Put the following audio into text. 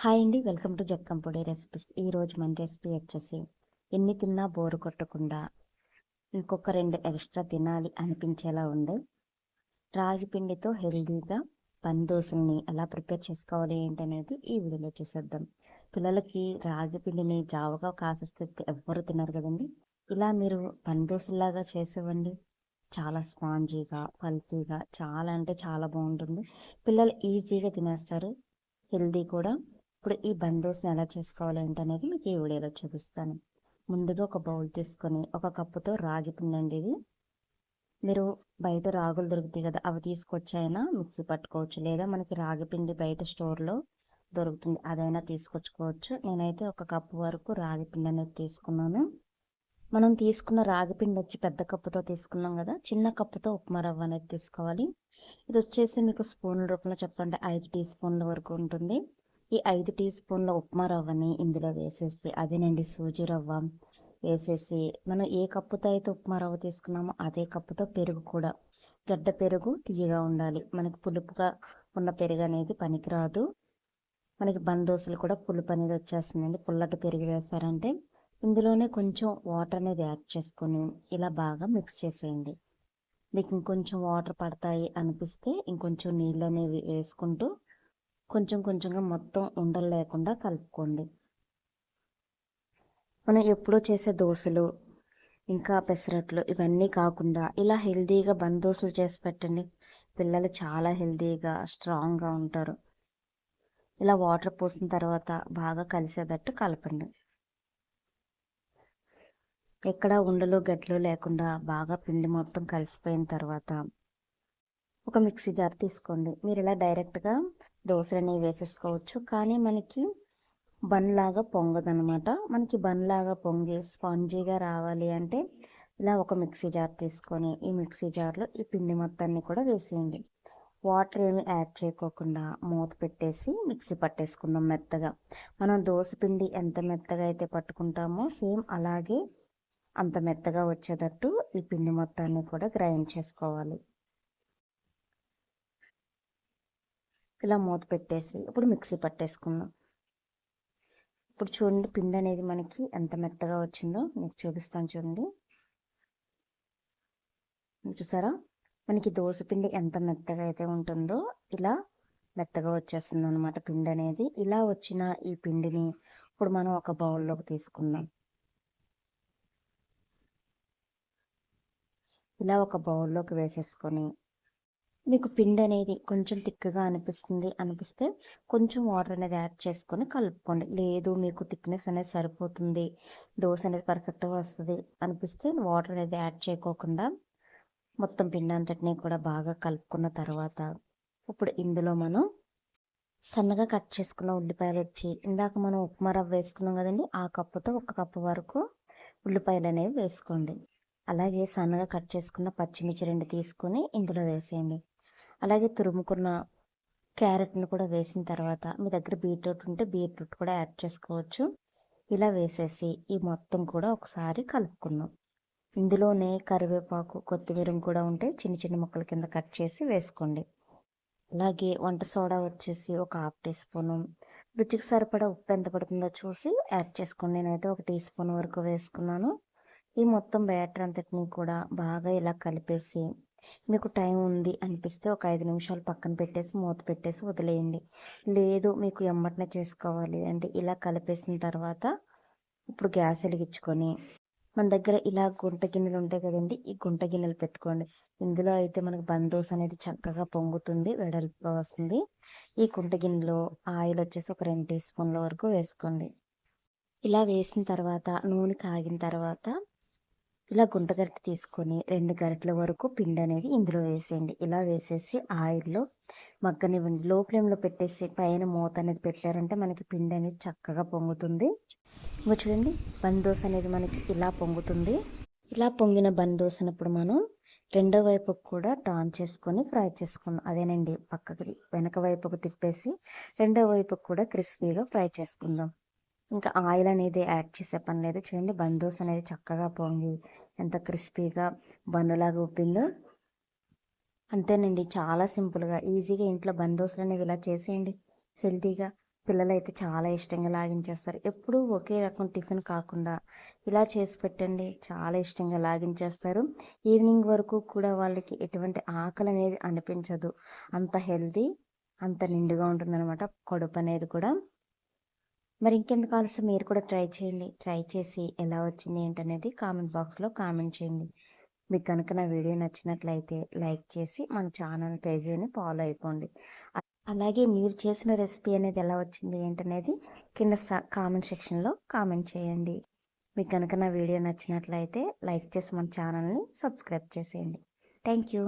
Hi అండి. Welcome to Jakkampodi recipes. ఈరోజు మన రెసిపీ వచ్చేసి ఎన్ని తిన్నా బోరు కొట్టకుండా ఇంకొక రెండు ఎక్స్ట్రా తినాలి అనిపించేలా ఉండే రాగి పిండితో హెల్దీగా పందోసుల్ని ఎలా ప్రిపేర్ చేసుకోవాలి ఏంటనేది ఈ వీడియోలో చూసేద్దాం. పిల్లలకి రాగి పిండిని జావగా కాసేస్తే ఎవ్వరు తినరు కదండి. ఇలా మీరు పందోసులాగా చేసేవ్వండి. చాలా స్పాంజీగా పల్ఫీగా చాలా అంటే చాలా బాగుంటుంది. పిల్లలు ఈజీగా తినేస్తారు. హెల్దీ కూడా. ఇప్పుడు ఈ బందోస్ని ఎలా చేసుకోవాలి ఏంటనేది మీకు ఈ వీడియోలో చూపిస్తాను. ముందుగా ఒక బౌల్ తీసుకొని ఒక కప్పుతో రాగి పిండి అండి ఇది. మీరు బయట రాగులు దొరుకుతాయి కదా అవి తీసుకొచ్చైనా మిక్సీ పట్టుకోవచ్చు. లేదా మనకి రాగి పిండి బయట స్టోర్లో దొరుకుతుంది అదైనా తీసుకొచ్చుకోవచ్చు. నేనైతే ఒక కప్పు వరకు రాగి పిండి అనేది తీసుకున్నాను. మనం తీసుకున్న రాగి పిండి వచ్చి పెద్ద కప్పుతో తీసుకున్నాం కదా చిన్న కప్పుతో ఉప్మా రవ్వ అనేది తీసుకోవాలి. ఇది వచ్చేసి మీకు స్పూన్ల రూపంలో చెప్పండి ఐదు టీ స్పూన్ల వరకు ఉంటుంది. ఈ ఐదు టీ స్పూన్ల ఉప్మా రవ్వని ఇందులో వేసేసి అదేనండి సూజీ రవ్వ వేసేసి మనం ఏ కప్పుతో అయితే ఉప్మా రవ్వ తీసుకున్నామో అదే కప్పుతో పెరుగు కూడా. గడ్డ పెరుగు తీయగా ఉండాలి. మనకి పులుపుగా ఉన్న పెరుగు అనేది పనికిరాదు. మనకి బందోసులు కూడా పులుపు అనేది వచ్చేస్తుందండి. పుల్లటి పెరుగు వేసారంటే ఇందులోనే కొంచెం వాటర్ అనేది యాడ్ చేసుకొని ఇలా బాగా మిక్స్ చేసేయండి. మీకు ఇంకొంచెం వాటర్ పడతాయి అనిపిస్తే ఇంకొంచెం నీళ్ళు అనేవి వేసుకుంటూ కొంచెం కొంచెంగా మొత్తం ఉండలు లేకుండా కలుపుకోండి. మనం ఎప్పుడో చేసే దోశలు ఇంకా పెసరట్లు ఇవన్నీ కాకుండా ఇలా హెల్తీగా బందోసులు చేసి పెట్టండి. పిల్లలు చాలా హెల్తీగా స్ట్రాంగ్గా ఉంటారు. ఇలా వాటర్ పోసిన తర్వాత బాగా కలిసేటట్టు కలపండి. ఎక్కడ ఉండలు గడ్లు లేకుండా బాగా పిండి మొత్తం కలిసిపోయిన తర్వాత ఒక మిక్సీ జార్ తీసుకోండి. మీరు ఇలా డైరెక్ట్గా దోశలని వేసేసుకోవచ్చు. కానీ మనకి బన్లాగా పొంగదనమాట మనకి బన్లాగా పొంగి స్పాంజీగా రావాలి అంటే ఇలా ఒక మిక్సీ జార్ తీసుకొని ఈ మిక్సీ జార్లో ఈ పిండి మొత్తాన్ని కూడా వేసేయండి. వాటర్ ఏమి యాడ్ చేయకోకుండా మూత పెట్టేసి మిక్సీ పట్టేసుకుందాం మెత్తగా. మనం దోశ పిండి ఎంత మెత్తగా అయితే పట్టుకుంటామో సేమ్ అలాగే అంత మెత్తగా వచ్చేటట్టు ఈ పిండి మొత్తాన్ని కూడా గ్రైండ్ చేసుకోవాలి. ఇలా మూత పెట్టేసి ఇప్పుడు మిక్సీ పట్టేసుకుందాం. ఇప్పుడు చూడండి పిండి అనేది మనకి ఎంత మెత్తగా వచ్చిందో మీకు చూపిస్తాను చూడండి. చూసారా? మనకి దోశ పిండి ఎంత మెత్తగా అయితే ఉంటుందో ఇలా మెత్తగా వచ్చేస్తుంది అనమాట పిండి అనేది. ఇలా వచ్చిన ఈ పిండిని ఇప్పుడు మనం ఒక బౌల్లోకి తీసుకుందాం. ఇలా ఒక బౌల్లోకి వేసేసుకొని మీకు పిండి అనేది కొంచెం తిక్కగా అనిపిస్తుంది అనిపిస్తే కొంచెం వాటర్ అనేది యాడ్ చేసుకొని కలుపుకోండి. లేదు మీకు థిక్నెస్ అనేది సరిపోతుంది దోశ అనేది పర్ఫెక్ట్గా వస్తుంది అనిపిస్తే వాటర్ అనేది యాడ్ చేయకోకుండా మొత్తం పిండి అంతటినీ కూడా బాగా కలుపుకున్న తర్వాత ఇప్పుడు ఇందులో మనం సన్నగా కట్ చేసుకున్న ఉల్లిపాయలు వచ్చి ఇందాక మనం ఉప్మా రవ్వ వేసుకున్నాం కదండి ఆ కప్పుతో ఒక కప్పు వరకు ఉల్లిపాయలు అనేవి వేసుకోండి. అలాగే సన్నగా కట్ చేసుకున్న పచ్చిమిర్చి రెండు తీసుకొని ఇందులో వేసేయండి. అలాగే తురుముకున్న క్యారెట్ని కూడా వేసిన తర్వాత మీ దగ్గర బీట్రూట్ ఉంటే బీట్రూట్ కూడా యాడ్ చేసుకోవచ్చు. ఇలా వేసేసి ఈ మొత్తం కూడా ఒకసారి కలుపుకున్నాం ఇందులోనే కరివేపాకు కొత్తిమీర కూడా ఉంటే చిన్న చిన్న ముక్కల కింద కట్ చేసి వేసుకోండి. అలాగే వంట సోడా వచ్చేసి ఒక హాఫ్ టీ స్పూను. రుచికి సరిపడా ఉప్పు ఎంత పడుతుందో చూసి యాడ్ చేసుకోండి. నేనైతే ఒక టీ స్పూన్ వరకు వేసుకున్నాను. ఈ మొత్తం బ్యాటర్ అంతటిని కూడా బాగా ఇలా కలిపేసి మీకు టైం ఉంది అనిపిస్తే ఒక ఐదు నిమిషాలు పక్కన పెట్టేసి మూత పెట్టేసి వదిలేయండి. లేదు మీకు ఎమ్మటనే చేసుకోవాలి. అంటే ఇలా కలిపేసిన తర్వాత ఇప్పుడు గ్యాస్ వెలిగించుకొని మన దగ్గర ఇలా గుంట గిన్నెలు ఉంటాయి కదండి ఈ గుంట గిన్నెలు పెట్టుకోండి. ఇందులో అయితే మనకు బందోస్ అనేది చక్కగా పొంగుతుంది వెడల్పు వస్తుంది. ఈ గుంట గిన్నెలో ఆయిల్ వచ్చేసి ఒక రెండు టీ స్పూన్ల వరకు వేసుకోండి. ఇలా వేసిన తర్వాత నూనె కాగిన తర్వాత ఇలా గుంట గరిటె తీసుకొని రెండు గరిటెల వరకు పిండి అనేది ఇందులో వేసేయండి. ఇలా వేసేసి ఆయిల్లో మగ్గనివ్వండి లో ఫ్లేమ్లో పెట్టేసి పైన మూత అనేది పెట్టారంటే మనకి పిండి అనేది చక్కగా పొంగుతుంది. ఇంకా చూడండి బందోస అనేది మనకి ఇలా పొంగుతుంది. ఇలా పొంగిన బందోసినప్పుడు మనం రెండో వైపుకు కూడా టర్న్ చేసుకొని ఫ్రై చేసుకుందాం. అదేనండి పక్కకి వెనక వైపుకు తిప్పేసి రెండో వైపుకు కూడా క్రిస్పీగా ఫ్రై చేసుకుందాం. ఇంకా ఆయిల్ అనేది యాడ్ చేసే పని లేదు. చూడండి బందోస్ అనేది చక్కగా పొంగి ఎంత క్రిస్పీగా బన్నులాగా ఉప్పిందో అంతేనండి చాలా సింపుల్గా ఈజీగా ఇంట్లో బందోసులు అనేవి ఇలా చేసేయండి. హెల్తీగా పిల్లలు అయితే చాలా ఇష్టంగా లాగించేస్తారు. ఎప్పుడూ ఒకే రకం టిఫిన్ కాకుండా ఇలా చేసి పెట్టండి చాలా ఇష్టంగా లాగించేస్తారు. ఈవినింగ్ వరకు కూడా వాళ్ళకి ఎటువంటి ఆకలి అనేది అనిపించదు. అంత హెల్తీ అంత నిండుగా ఉంటుందన్నమాట. కడుపు అనేది కూడా. మరి ఇంకెందుకు ఆలస్యం? మీరు కూడా ట్రై చేయండి. ట్రై చేసి ఎలా వచ్చింది ఏంటనేది కామెంట్ బాక్స్లో కామెంట్ చేయండి. మీకు కనుక నా వీడియో నచ్చినట్లయితే లైక్ చేసి మన ఛానల్ పేజీని ఫాలో అయిపోండి. అలాగే మీరు చేసిన రెసిపీ అనేది ఎలా వచ్చింది ఏంటనేది కింద కామెంట్ సెక్షన్లో కామెంట్ చేయండి. మీకు కనుక నా వీడియో నచ్చినట్లయితే లైక్ చేసి మన ఛానల్ని సబ్స్క్రైబ్ చేసేయండి. Thank you.